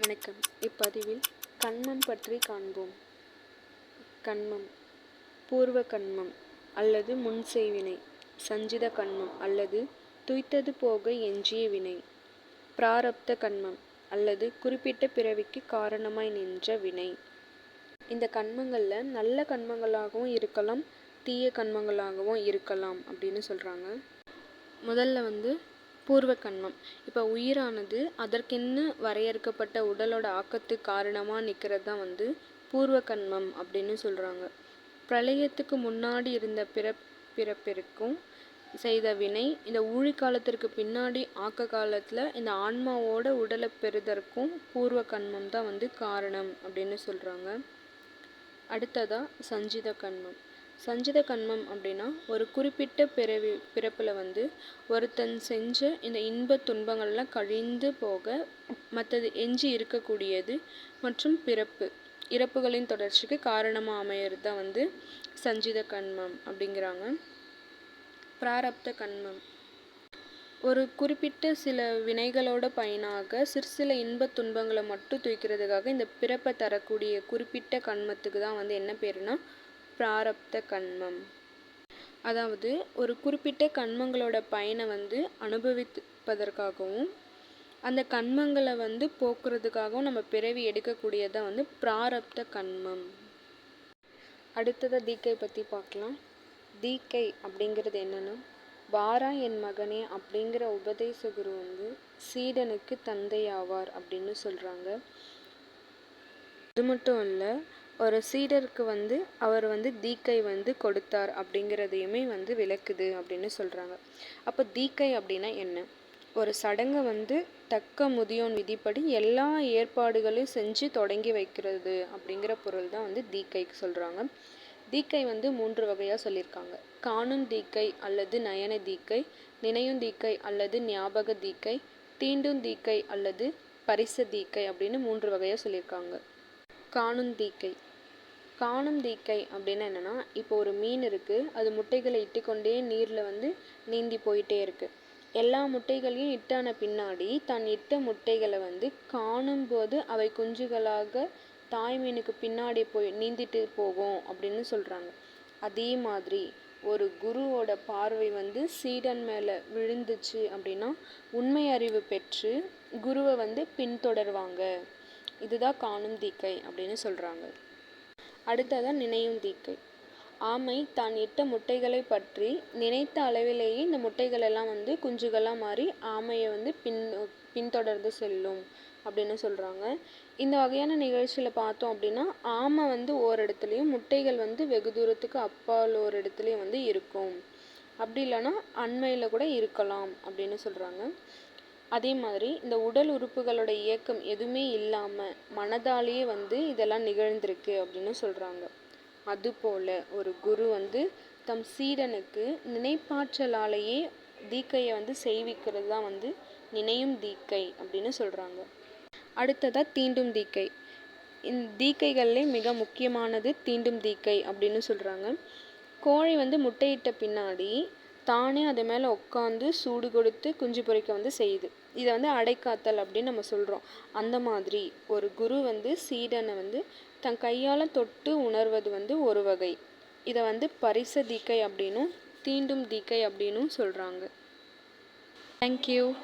வணக்கம். இப்பதிவில் கண்மம் பற்றி காண்போம். கண்மம். பூர்வ கண்மம் அல்லது முன்செய்வினை. சஞ்சித கண்மம் அல்லது துய்த்தது போக எஞ்சிய வினை. பிராரப்த கண்மம் அல்லது குறிப்பிட்ட பிறவிக்கு காரணமாய் நின்ற வினை. இந்த கண்மங்களில் நல்ல கண்மங்களாகவும் இருக்கலாம் தீய கண்மங்களாகவும் இருக்கலாம் அப்படின்னு சொல்கிறாங்க முதல்ல வந்து பூர்வ கண்மம் இப்போ உயிரானது அதற்கென்னு வரையறுக்கப்பட்ட உடலோட ஆக்கத்துக்கு காரணமாக நிற்கிறது தான் வந்து பூர்வ கண்மம் அப்படின்னு சொல்கிறாங்க பிரளயத்துக்கு முன்னாடி இருந்த பிறப் பிறப்பிற்கும் செய்த வினை இந்த ஊழி காலத்திற்கு பின்னாடி ஆக்க காலத்தில் இந்த ஆன்மாவோட உடலை பெறுதற்கும் பூர்வ கண்மம் தான் வந்து காரணம் அப்படின்னு சொல்கிறாங்க அடுத்ததாக சஞ்சித கண்மம் சஞ்சித கண்மம் அப்படின்னா ஒரு குறிப்பிட்ட பிறவி பிறப்பில் வந்து ஒருத்தன் செஞ்ச இந்த இன்ப துன்பங்கள்லாம் கழிந்து போக மற்றது எஞ்சி இருக்கக்கூடியது மற்றும் பிறப்பு. இறப்புகளின் தொடர்ச்சிக்கு காரணமாக அமையிறது தான் வந்து சஞ்சித கண்மம் அப்படிங்கிறாங்க. பிராரப்த கண்மம். ஒரு குறிப்பிட்ட சில வினைகளோட பயனாக சிற்சில இன்ப துன்பங்களை மட்டும் தூக்கிறதுக்காக இந்த பிறப்பை தரக்கூடிய குறிப்பிட்ட கண்மத்துக்கு தான் வந்து என்ன பேருனா பிராரப்த கண்மம். அதாவது ஒரு குறிப்பிட்ட கண்மங்களோட பயனை வந்து அனுபவிப்பதற்காகவும் அந்த கண்மங்களை வந்து போக்குறதுக்காகவும் நம்ம பிறவி எடுக்கக்கூடியதான் வந்து பிராரப்த கண்மம். அடுத்ததாக தீக்கை பற்றி பார்க்கலாம். தீக்கை அப்படிங்கிறது என்னென்னா வாரா என் மகனே அப்படிங்கிற உபதேச குரு வந்து சீடனுக்கு தந்தையாவார் அப்படின்னு சொல்கிறாங்க அது மட்டும் இல்லை ஒரு சீடருக்கு வந்து அவர் வந்து தீக்கை வந்து கொடுத்தார் அப்படிங்கிறதையுமே வந்து விளக்குது அப்படின்னு சொல்கிறாங்க அப்போ தீக்கை அப்படின்னா என்ன? ஒரு சடங்கை வந்து தக்க முதியோன் விதிப்படி எல்லா ஏற்பாடுகளையும் செஞ்சு தொடங்கி வைக்கிறது அப்படிங்கிற பொருள் தான் வந்து தீக்கைக்கு சொல்கிறாங்க தீக்கை வந்து மூன்று வகையாக சொல்லியிருக்காங்க. காணும் தீக்கை அல்லது நயன தீக்கை நினையும் தீக்கை அல்லது ஞாபக தீக்கை தீண்டும் தீக்கை அல்லது பரிச தீக்கை அப்படின்னு மூன்று வகையாக சொல்லியிருக்காங்க. காணும் தீக்கை. காணும் தீக்கை அப்படின்னு என்னென்னா இப்போ ஒரு மீன் இருக்குது அது முட்டைகளை இட்டுக்கொண்டே நீரில் வந்து நீந்தி போயிட்டே இருக்குது எல்லா முட்டைகளையும் இட்டான பின்னாடி தான் இட்ட முட்டைகளை வந்து காணும்போது அவை குஞ்சுகளாக தாய் மீனுக்கு பின்னாடி போய் நீந்திட்டு போகும் அப்படின்னு சொல்கிறாங்க அதே மாதிரி ஒரு குருவோட பார்வை வந்து சீடன் மேலே விழுந்துச்சு அப்படின்னா உண்மை அறிவு பெற்று குருவை வந்து பின்தொடர்வாங்க. இதுதான் காணும் தீக்கை அப்படின்னு சொல்கிறாங்க அடுத்ததாக நினையும் தீக்கை. ஆமை தான் இட்ட முட்டைகளை பற்றி நினைத்த அளவிலேயே இந்த முட்டைகள் எல்லாம் வந்து குஞ்சுகளாக மாறி ஆமையை வந்து பின் பின்தொடர்ந்து செல்லும் அப்படின்னு சொல்கிறாங்க இந்த வகையான நிகழ்ச்சியில் பார்த்தோம் அப்படின்னா ஆமை வந்து ஓரிடத்துலையும் முட்டைகள் வந்து வெகு தூரத்துக்கு அப்பால் ஒரு இடத்துலையும் வந்து இருக்கும். அப்படி இல்லைன்னா அண்மையில் கூட இருக்கலாம் அப்படின்னு சொல்கிறாங்க அதே மாதிரி இந்த உடல் உறுப்புகளோட இயக்கம் எதுவுமே இல்லாமல் மனதாலேயே வந்து இதெல்லாம் நிகழ்ந்திருக்கு அப்படின்னு சொல்கிறாங்க அதுபோல் ஒரு குரு வந்து தம் சீடனுக்கு நினைப்பாற்றலாலேயே தீக்கையை வந்து செய்விக்கிறது தான் வந்து நினையும் தீக்கை அப்படின்னு சொல்கிறாங்க அடுத்ததாக தீண்டும் தீக்கை. இந்த தீக்கைகள்லே மிக முக்கியமானது தீண்டும் தீக்கை அப்படின்னு சொல்கிறாங்க கோழி வந்து முட்டையிட்ட பின்னாடி தானே அது மேலே உட்காந்து சூடு கொடுத்து குஞ்சு பொறிக்க வந்து செய்யுது. இதை வந்து அடைக்காத்தல் அப்படின்னு நம்ம சொல்கிறோம் அந்த மாதிரி ஒரு குரு வந்து சீடனை வந்து தன் கையால் தொட்டு உணர்வது வந்து ஒரு வகை. இதை வந்து பரிச தீக்கை அப்படின்னும் தீண்டும் தீக்கை அப்படின்னும் சொல்கிறாங்க தேங்க்யூ